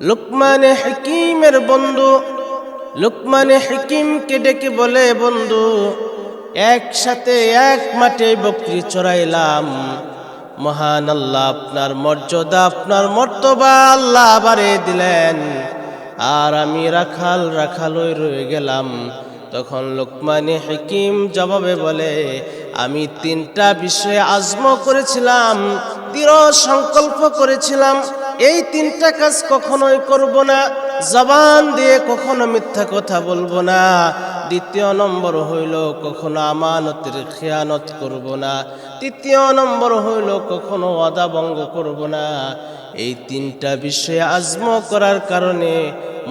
লুকমানে হাকিমের বন্ধু, লুকমানে হাকিমকে ডেকে বলে, বন্ধু, একসাথে এক মাঠে বকরি চড়াইলাম। মহান আল্লাহ আপনার মর্যাদা, আপনার মর্তবা আল্লাহ বাড়ে দিলেন। আর আমি রাখাল রাখাল হয়ে রয়ে গেলাম। তখন লোকমানে হাকিম জবাবে বলে, আমি তিনটা বিষয়ে আজম করেছিলাম, দৃঢ় সংকল্প করেছিলাম। এই তিনটা কাজ কখনোই করব না। জবান দিয়ে কখনো মিথ্যা কথা বলব না। দ্বিতীয় নম্বর হইল কখনো আমানতের খেয়ানত করব না। তৃতীয় নম্বর হইল কখনো ওয়াদা ভঙ্গ করব না। এই তিনটা বিষয়ে আজম করার কারণে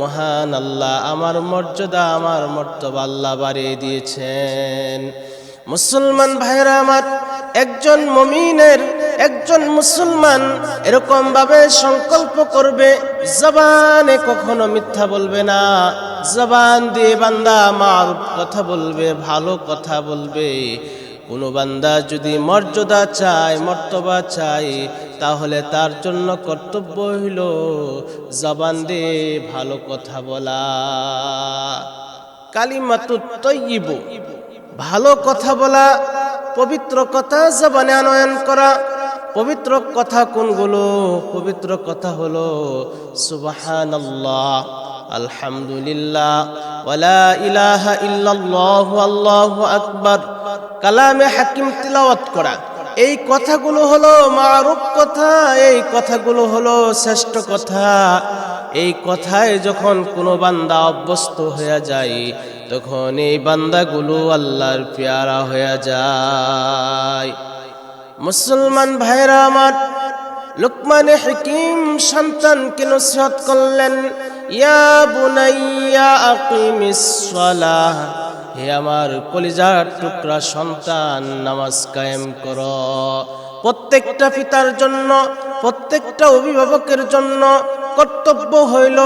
মহান আল্লাহ আমার মর্যাদা, আমার মর্তবা আল্লাহ বাড়িয়ে দিয়েছেন। মুসলমান ভাইরা আমার একজন মমিনের, একজন মুসলমান এরকম ভাবে সংকল্প করবে, জবানে কখনো মিথ্যা বলবে না। জবান দিয়ে বান্দা আমার কথা বলবে, ভালো কথা বলবে। কোনো বান্দা যদি মর্যাদা চায়, মর্তবা চায়, তাহলে তার জন্য কর্তব্য হইল জবান দিয়ে ভালো কথা বলা। কালিমাতু তৈব ভালো কথা বলা পবিত্র কথা জবানে আনয়ন করা। পবিত্র কথা কোনগুলো? পবিত্র কথা হলো, সুবহানাল্লাহ, আলহামদুলিল্লাহ, ওয়ালা ইলাহা ইল্লাল্লাহু, আল্লাহু আকবার, কালামে হাকিম তিলাওয়াত করা। এই কথাগুলো হলো মারুফ কথা, এই কথাগুলো হলো শ্রেষ্ঠ কথা। এই কথায় যখন কোনো বান্দা অভ্যস্ত হয়ে যায় তখন এই বান্দাগুলো আল্লাহর পেয়ারা হয়ে যায়। মুসলমান ভাইরা আমার, লোকমানে হাকিম সন্তানকে নসিহত করলেন, ইয়া বুনাইয়া আকিমিস সালাহ, হে আমার কলিজার টুকরা সন্তান, নামাজ কায়েম কর। প্রত্যেকটা পিতার জন্য, প্রত্যেকটা অভিভাবকের জন্য কর্তব্য হইল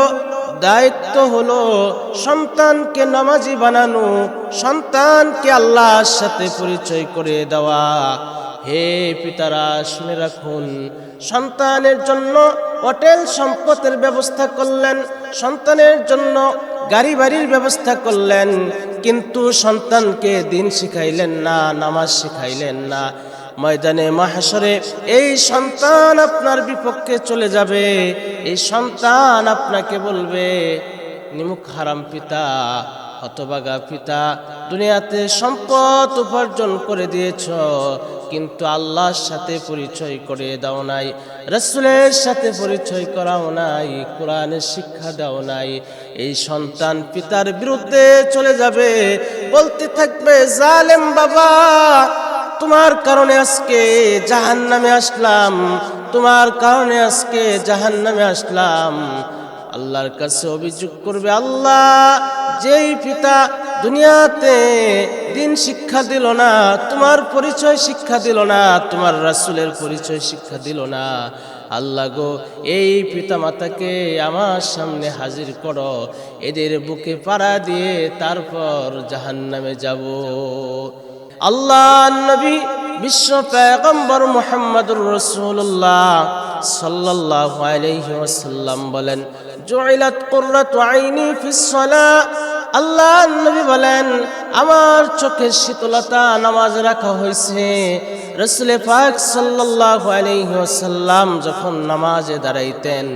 দায়িত্ব হলো সন্তানকে নামাজি বানানো, সন্তানকে আল্লাহর সাথে পরিচয় করে দেওয়া। হে পিতারা, শুনে রাখুন, সন্তানের জন্য হোটেল সম্পদের ব্যবস্থা করলেন, সন্তানের জন্য গাড়ি বাড়ির ব্যবস্থা করলেন, কিন্তু সন্তানকে দিন শিখাইলেন না, নামাজ শিখাইলেন না। ময়দানে মাহাসরে এই সন্তান আপনার বিপক্ষে চলে যাবে। এই সন্তান আপনাকে বলবে, নিমুখ হারাম পিতা, হতবাগা পিতা, দুনিয়াতে সম্পদ উপার্জন করে দিয়েছ, কিন্তু আল্লাহর সাথে পরিচয় করে দাও নাই, রসুলের সাথে পরিচয় করাও নাই, কোরআনের শিক্ষা দাও নাই। এই সন্তান পিতার বিরুদ্ধে চলে যাবে। বলতে থাকবে, জালেম বাবা তোমার কারণে আজকে জাহান নামে আসলাম, তোমার কারণে আজকে জাহান নামে আসলাম। আল্লাহর কাছে অভিযোগ করবে, আল্লাহ, যেই পিতা দুনিয়াতে দিন শিক্ষা দিল না, তোমার পরিচয় শিক্ষা দিল না, তোমার রাসুলের পরিচয় শিক্ষা দিল না। আল্লাহ গো, এই পিতা মাতাকে আমার সামনে হাজির করো, এদের বুকে পাড়া দিয়ে তারপর জাহান নামে যাব। আল্লাহ নবী বিশ্ব পেগম্বর মোহাম্মদুর রসুল্লাহ সাল্লাল্লাহু আলাইহি বলেন, জুইলাত কুররাতু আইনি ফিস সালাহ আল্লাহ নবী বলেন, আমার চোখের শীতলতা নামাজ রাখা হয়েছে। রসুলে পাক সাল্লাল্লাহু আলাইহি ওয়াসাল্লাম যখন নামাজে দাঁড়াইতেন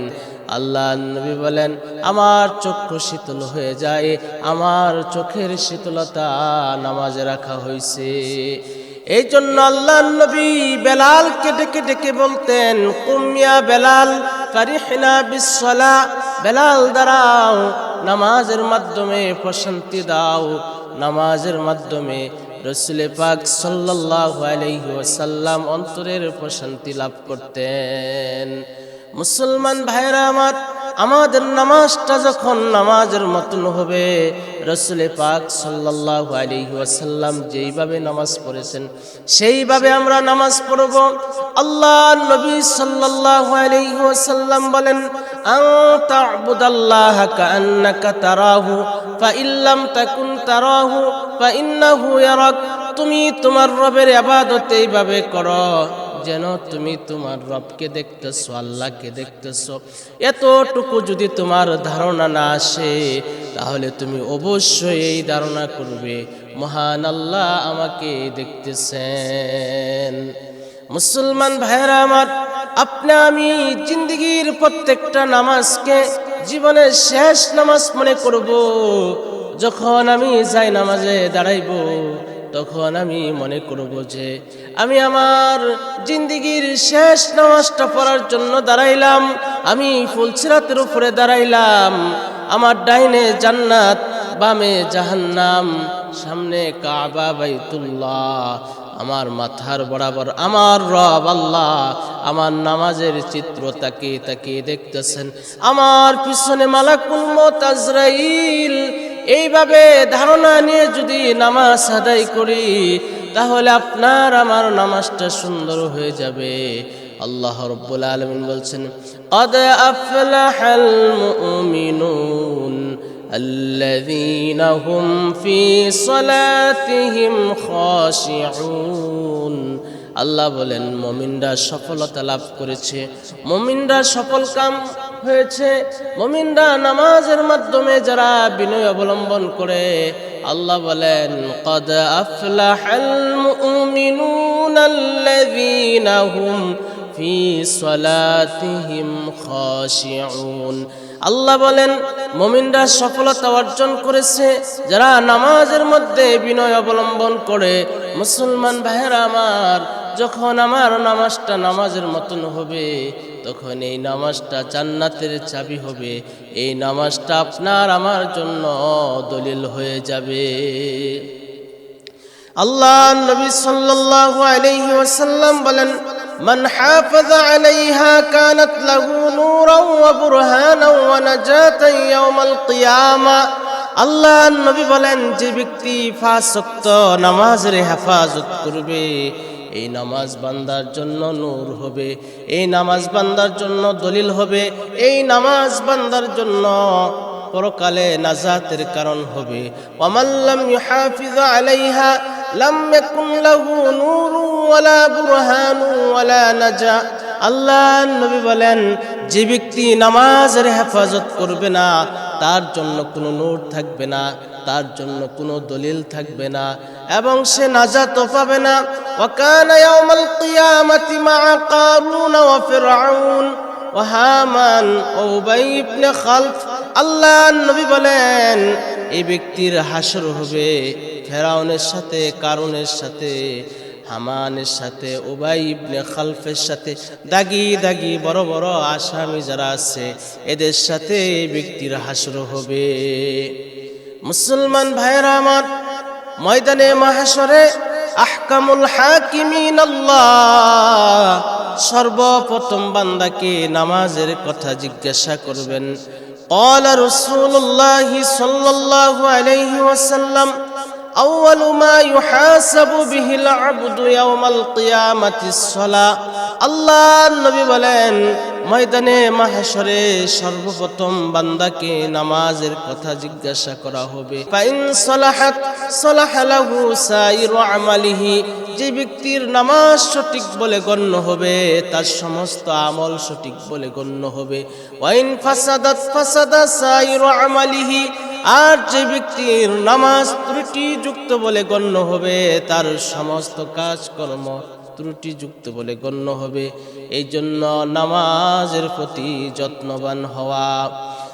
আল্লাহ নবী বলেন, আমার চক্ষু শীতল হয়ে যায়, আমার চোখের শীতলতা নামাজে রাখা হয়েছে এই জন্য আল্লাহ নবী বেলাল বেলালকে ডেকে ডেকে বলতেন কুমিয়া বেলাল কারিহিনা বিশ্বলা বেলাল দাঁড়াও, নামাজের মাধ্যমে প্রশান্তি দাও। নামাজের মাধ্যমে রসুলে পাক সাল্লাল্লাহু আলাইহি ওয়াসাল্লাম অন্তরের প্রশান্তি লাভ করতেন। মুসলমান ভাইরা আমার, আমাদের নামাজটা যখন নামাজের মতন হবে, রসুলে পাক সাল্লাল্লাহু আলাইহি ওয়াসাল্লাম যেইভাবে নামাজ পড়েছেন, সেইভাবে আমরা নামাজ পড়ব। আল্লাহ নবী সাল্লাল্লাহু আলাইহি ওয়াসাল্লাম বলেন, আন তা'বুদাল্লাহ কাআন্নাকা তারাহু, ফাইন লাম তাকুন ইয়ারাক, তুমি তোমার রবের ইবাদত এইভাবে করো। যেন তুমি তোমার রবকে দেখতেছো, আল্লাহকে দেখতেছো। এতটুকু যদি তোমার ধারণা না আসে, তাহলে তুমি অবশ্যই এই ধারণা করবে, মহান আল্লাহ আমাকে দেখতেছেন। মুসলমান ভাইরা আমার, আপনি আমি জিন্দগির প্রত্যেকটা নামাজকে জীবনের শেষ নামাজ মনে করব, যখন আমি যাই নামাজে দাঁড়াইব। তখন আমি মনে করব যে আমি আমার জিন্দগির শেষ নামাজটা পড়ার জন্য দাঁড়াইলাম, আমি ফুলসিরাতের উপরে দাঁড়াইলাম, আমার ডাইনে জান্নাত, বামে জাহান্নাম, সামনে কাবা, বাইতুল্লাহ, আমার মাথার বরাবর আমার রব আল্লাহ, আমার নামাজের চিত্র তাকে তাকে দেখতেছেন, আমার পিছনে মালাকুল মত আজরাইল এইভাবে ধারণা নিয়ে যদি নামাজ আদায় করি তাহলে আপনার আমার নামাজটা সুন্দর হয়ে যাবে আল্লাহ রব্বুল আলমিন বলছেন قد أفلح المؤمنون الذين هم في صلاتهم خاشعون আল্লাহ বলেন মমিনরা সফলতা লাভ করেছে মমিনরা সফল কাম হয়েছে। মমিনরা নামাজের মাধ্যমে যারা বিনয় অবলম্বন করে, আল্লাহ বলেন, কদ আফলাহাল মুমিনুন ফি সলাতিহিম খাশিউন। আল্লাহ বলেন, মমিনরা সফলতা অর্জন করেছে। যারা নামাজের মধ্যে বিনয় অবলম্বন করে, মুসলমান ভাইয়েরা আমার যখন আমার নামাজটা নামাজের মতন হবে, তখন এই নামাজটা জান্নাতের চাবি হবে। এই নামাজটা আপনার আমার জন্য দলিল হয়ে যাবে। আল্লাহ নবী সাল্লাল্লাহু আলাইহি ওয়াসাল্লাম বলেন, মান হাফাযা আলাইহা কানাত লাহু নূরাও ওয়া বুরহানাও ওয়া নাজাতান ইয়াওমাল কিয়ামা। আল্লাহ নবী বলেন, যে ব্যক্তি ফাসক্ত নামাজের হেফাজত করবে এই নামাজ বান্দার জন্য নূর হবে, এই নামাজ বান্দার জন্য দলিল হবে, এই নামাজ বান্দার জন্য পরকালে নাজাতের কারণ হবে। ওয়ামাল্লাম ইউহাফিজ আলাইহা, লাম ইয়াকুন লাহু নূরু ওয়ালা বুরহানু ওয়ালা নাজা। আল্লাহ নবী বলেন, যে ব্যক্তি নামাজের হেফাজত করবে না, তার জন্য কোনো নূর থাকবে না, তার জন্য কোনো দলিল থাকবে না, এবং সে নাজাতও পাবে না মা কারুন ওয়া ফিরআউন ও হামান ও উবাই ইবনে খালফ আল্লাহ নবী বলেন, এই ব্যক্তির হাসর হবে ফেরাউনের সাথে, কারুনের সাথে, হামানের সাথে, উবাই ইবনে খালফের সাথে। দাগি দাগি, বড় বড় আসামি যারা আছে, এদের সাথে এই ব্যক্তির হাসর হবে। মুসলমান ভাইয়েরা আমার, ময়দানে মাহাসরে আহকামুল হাকিমিন আল্লাহ সর্বপ্রথম বান্দাকে নামাজের কথা জিজ্ঞাসা করবেন قال رسول الله صلى الله عليه وسلم أول ما يحاسب به العبد يوم القيامة الصلاة আল্লাহ নবী বলেন ময়দানে মাহেশ্বরে সর্বপ্রথম বান্দাকে নামাজের কথা জিজ্ঞাসা করা হবে ফাইন সলাহাত সলাহালাহু সাইরু আমালিহি যে ব্যক্তির নামাজ সঠিক বলে গণ্য হবে তার সমস্ত আমল সঠিক বলে গণ্য হবে ওয়াইন ফাসাদাত ফাসাদা সাইরু আমালিহি আর যে ব্যক্তির নামাজ ত্রুটিযুক্ত বলে গণ্য হবে, তার সমস্ত কাজকর্ম ত্রুটিযুক্ত বলে গণ্য হবে। এই জন্য নামাজের প্রতি যত্নবান হওয়া